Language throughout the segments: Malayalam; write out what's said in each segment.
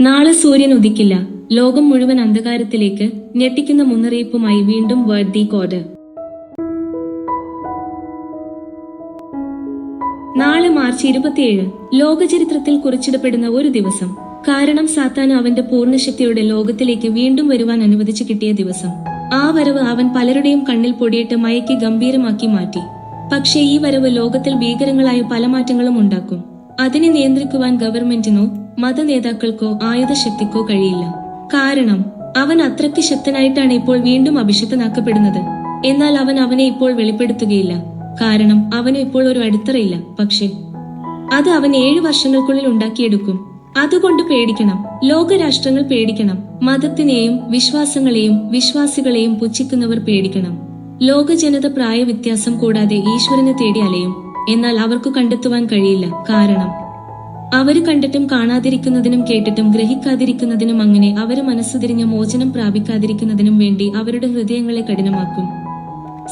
നാളെ സൂര്യൻ ഉദിക്കില്ല. ലോകം മുഴുവൻ അന്ധകാരത്തിലേക്ക് ഞെട്ടിക്കുന്ന മുന്നറിയിപ്പുമായി വീണ്ടും വേർഡ് ദി കോഡ് നാളെ മാർച്ച് ഇരുപത്തിയേഴ് ലോകചരിത്രത്തിൽ കുറിച്ചിടപ്പെടുന്ന ഒരു ദിവസം. കാരണം സാത്താൻ അവന്റെ പൂർണശക്തിയുടെ ലോകത്തിലേക്ക് വീണ്ടും വരുവാൻ അനുവദിച്ചു കിട്ടിയ ദിവസം. ആ വരവ് അവൻ പലരുടെയും കണ്ണിൽ പൊടിയിട്ട് മയക്കി ഗംഭീരമാക്കി മാറ്റി. പക്ഷേ ഈ വരവ് ലോകത്തിൽ ഭീകരങ്ങളായ പല മാറ്റങ്ങളും ഉണ്ടാക്കും. അതിനെ നിയന്ത്രിക്കുവാൻ ഗവൺമെന്റിനോ മതനേതാക്കൾക്കോ ആയുധശക്തിക്കോ കഴിയില്ല. കാരണം അവൻ അത്രയ്ക്ക് ശക്തനായിട്ടാണ് ഇപ്പോൾ വീണ്ടും അഭിഷിക്തനാക്കപ്പെടുന്നത്. എന്നാൽ അവൻ അവനെ ഇപ്പോൾ വെളിപ്പെടുത്തുകയില്ല. കാരണം അവന് ഇപ്പോൾ ഒരു അടിത്തറയില്ല. പക്ഷേ അത് അവൻ ഏഴു വർഷങ്ങൾക്കുള്ളിൽ ഉണ്ടാക്കിയെടുക്കും. അതുകൊണ്ട് പേടിക്കണം. ലോകരാഷ്ട്രങ്ങൾ പേടിക്കണം. മതത്തിനെയും വിശ്വാസങ്ങളെയും വിശ്വാസികളെയും പുച്ഛിക്കുന്നവർ പേടിക്കണം. ലോക ജനത പ്രായവ്യത്യാസം കൂടാതെ ഈശ്വരനെ തേടി അലയും. എന്നാൽ അവർക്ക് കണ്ടെത്തുവാൻ കഴിയില്ല. കാരണം അവർ കണ്ടിട്ടും കാണാതിരിക്കുന്നതിനും കേട്ടിട്ടും ഗ്രഹിക്കാതിരിക്കുന്നതിനും അങ്ങനെ അവർ മനസ്സുതിരിഞ്ഞ് മോചനം പ്രാപിക്കാതിരിക്കുന്നതിനും വേണ്ടി അവരുടെ ഹൃദയങ്ങളെ കഠിനമാക്കും.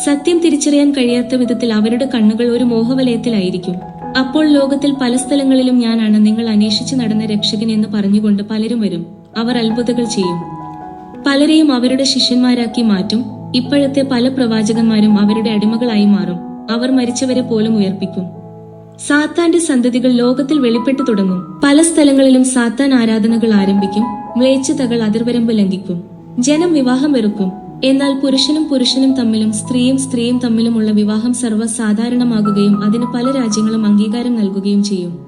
സത്യം തിരിച്ചറിയാൻ കഴിയാത്ത വിധത്തിൽ അവരുടെ കണ്ണുകൾ ഒരു മോഹവലയത്തിലായിരിക്കും. അപ്പോൾ ലോകത്തിൽ പല സ്ഥലങ്ങളിലും ഞാനാണ് നിങ്ങൾ അന്വേഷിച്ചു നടന്ന രക്ഷകൻ എന്ന് പറഞ്ഞുകൊണ്ട് പലരും വരും. അവർ അത്ഭുതകൾ ചെയ്യും. പലരെയും അവരുടെ ശിഷ്യന്മാരാക്കി മാറ്റും. ഇപ്പോഴത്തെ പല പ്രവാചകന്മാരും അവരുടെ അടിമകളായി മാറും. അവർ മരിച്ചവരെ പോലും ഉയർപ്പിക്കും. സാത്താന്റെ സന്തതികൾ ലോകത്തിൽ വെളിപ്പെട്ടു തുടങ്ങും. പല സ്ഥലങ്ങളിലും സാത്താൻ ആരാധനകൾ ആരംഭിക്കും. മ്ലേച്ഛതകൾ അതിർവരമ്പ് ലംഘിക്കും. ജനം വിവാഹം വെറുക്കും. എന്നാൽ പുരുഷനും പുരുഷനും തമ്മിലും സ്ത്രീയും സ്ത്രീയും തമ്മിലുമുള്ള വിവാഹം സർവസാധാരണമാകുകയും അതിന് പല രാജ്യങ്ങളും അംഗീകാരം നൽകുകയും ചെയ്യും.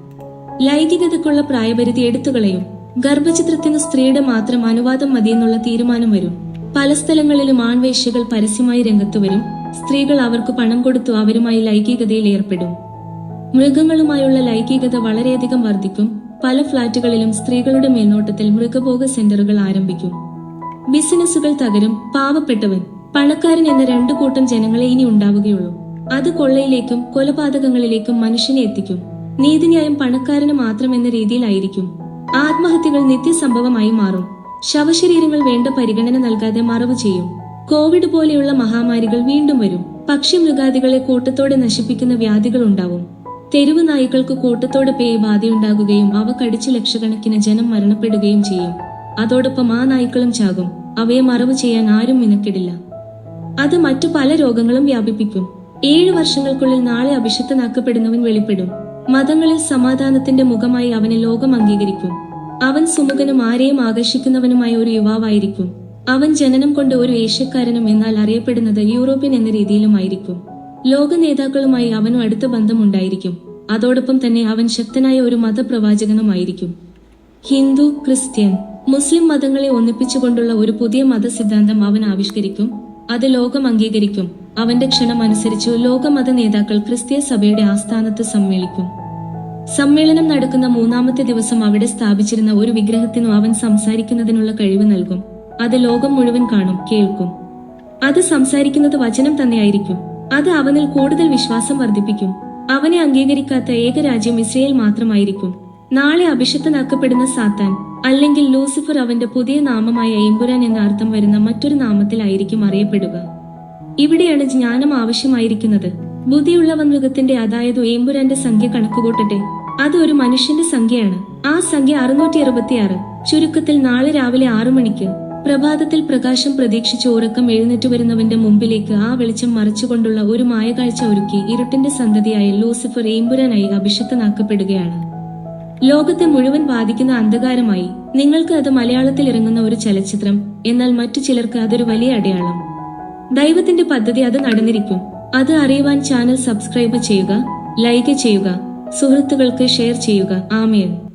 ലൈംഗികതയ്ക്കുള്ള പ്രായപരിധി എടുത്തുകളയും ഗർഭചിത്രത്തിന് സ്ത്രീയുടെ മാത്രം അനുവാദം മതിയെന്നുള്ള തീരുമാനം വരും. പല സ്ഥലങ്ങളിലും ആൺവേശ്യകൾ പരസ്യമായി രംഗത്തു വരും. സ്ത്രീകൾ അവർക്ക് പണം കൊടുത്തു അവരുമായി ലൈംഗികതയിൽ ഏർപ്പെടും. മൃഗങ്ങളുമായുള്ള ലൈംഗികത വളരെയധികം വർദ്ധിക്കും. പല ഫ്ളാറ്റുകളിലും സ്ത്രീകളുടെ മേൽനോട്ടത്തിൽ മൃഗഭോഗ സെന്ററുകൾ ആരംഭിക്കും. ബിസിനസ്സുകൾ തകരും. പാവപ്പെട്ടവൻ. പണക്കാരൻ എന്ന രണ്ടു കൂട്ടം ജനങ്ങളെ ഇനി ഉണ്ടാവുകയുള്ളൂ. അത് കൊള്ളയിലേക്കും കൊലപാതകങ്ങളിലേക്കും മനുഷ്യനെ എത്തിക്കും. നീതിന്യായം പണക്കാരന് മാത്രം എന്ന രീതിയിലായിരിക്കും. ആത്മഹത്യകൾ നിത്യസംഭവമായി മാറും. ശവശരീരങ്ങൾ വേണ്ട പരിഗണന നൽകാതെ മറവ് ചെയ്യും. കോവിഡ് പോലെയുള്ള മഹാമാരികൾ വീണ്ടും വരും. പക്ഷി മൃഗാദികളെ കൂട്ടത്തോടെ നശിപ്പിക്കുന്ന വ്യാധികൾ ഉണ്ടാവും. തെരുവ് നായ്ക്കൾക്ക് കൂട്ടത്തോടെ പേയ് ബാധയുണ്ടാകുകയും അവ കടിച്ച് ലക്ഷക്കണക്കിന് ജനം മരണപ്പെടുകയും ചെയ്യും. അതോടൊപ്പം ആ നായ്ക്കളും ചാകും. അവയെ മറവ് ചെയ്യാൻ ആരും മിനക്കിടില്ല. അത് മറ്റു പല രോഗങ്ങളും വ്യാപിപ്പിക്കും. ഏഴു വർഷങ്ങൾക്കുള്ളിൽ നാളെ അഭിഷിക്തനാക്കപ്പെടുന്നവൻ വെളിപ്പെടും. മതങ്ങളിൽ സമാധാനത്തിന്റെ മുഖമായി അവനെ ലോകം അംഗീകരിക്കും. അവൻ സുമുഖനും ആരെയും ആകർഷിക്കുന്നവനുമായ ഒരു യുവാവായിരിക്കും. അവൻ ജനനം കൊണ്ട് ഒരു ഏഷ്യക്കാരനും എന്നാൽ അറിയപ്പെടുന്നത് യൂറോപ്യൻ എന്ന രീതിയിലുമായിരിക്കും. ലോക നേതാക്കളുമായി അവനും അടുത്ത ബന്ധമുണ്ടായിരിക്കും. അതോടൊപ്പം തന്നെ അവൻ ശക്തനായ ഒരു മതപ്രവാചകനുമായിരിക്കും. ഹിന്ദു ക്രിസ്ത്യൻ മുസ്ലിം മതങ്ങളെ ഒന്നിപ്പിച്ചുകൊണ്ടുള്ള ഒരു പുതിയ മതസിദ്ധാന്തം അവൻ ആവിഷ്കരിക്കും. അത് ലോകം അംഗീകരിക്കും. അവന്റെ ക്ഷണം അനുസരിച്ചു ലോകമത നേതാക്കൾ ക്രിസ്തീയ സഭയുടെ ആസ്ഥാനത്ത് സമ്മേളിക്കും. സമ്മേളനം നടക്കുന്ന മൂന്നാമത്തെ ദിവസം അവിടെ സ്ഥാപിച്ചിരുന്ന ഒരു വിഗ്രഹത്തിനു അവൻ സംസാരിക്കുന്നതിനുള്ള കഴിവ് നൽകും. അത് ലോകം മുഴുവൻ കാണും കേൾക്കും. അത് സംസാരിക്കുന്നത് വചനം തന്നെയായിരിക്കും. അത് അവനിൽ കൂടുതൽ വിശ്വാസം വർദ്ധിപ്പിക്കും. അവനെ അംഗീകരിക്കാത്ത ഏക രാജ്യം ഇസ്രയേൽ മാത്രമായിരിക്കും. നാളെ അഭിഷക്തനാക്കപ്പെടുന്ന സാത്താൻ അല്ലെങ്കിൽ ലൂസിഫർ അവന്റെ പുതിയ നാമമായ എമ്പുരാൻ എന്ന അർത്ഥം വരുന്ന മറ്റൊരു നാമത്തിലായിരിക്കും അറിയപ്പെടുക. ഇവിടെയാണ് ജ്ഞാനം ആവശ്യമായിരിക്കുന്നത്. ബുദ്ധിയുള്ളവൻ മൃഗത്തിന്റെ അതായത് ഏമ്പുരാന്റെ സംഖ്യ കണക്കുകൂട്ടട്ടെ. അത് ഒരു മനുഷ്യന്റെ സംഖ്യയാണ്. ആ സംഖ്യ അറുന്നൂറ്റി അറുപത്തിയാറ് ചുരുക്കത്തിൽ നാളെ രാവിലെ ആറു മണിക്ക്. പ്രഭാതത്തിൽ പ്രകാശം പ്രതീക്ഷിച്ച് ഉറക്കം എഴുന്നേറ്റ് വരുന്നവന്റെ മുമ്പിലേക്ക് ആ വെളിച്ചം മറച്ചുകൊണ്ടുള്ള ഒരു മായകാഴ്ച ഒരുക്കി ഇരുട്ടിന്റെ സന്തതിയായ ലൂസിഫർ ഏമ്പുരനായി അഭിഷിക്തനാക്കപ്പെടുകയാണ്. ലോകത്തെ മുഴുവൻ ബാധിക്കുന്ന അന്ധകാരമായി നിങ്ങൾക്ക് അത് മലയാളത്തിൽ ഇറങ്ങുന്ന ഒരു ചലച്ചിത്രം എന്നാൽ മറ്റു ചിലർക്ക് അതൊരു വലിയ അടയാളം. ദൈവത്തിന്റെ പദ്ധതി അത് നടന്നിരിക്കും. അത് അറിയുവാൻ ചാനൽ സബ്സ്ക്രൈബ് ചെയ്യുക ലൈക്ക് ചെയ്യുക സുഹൃത്തുക്കൾക്ക് ഷെയർ ചെയ്യുക. ആമേൻ.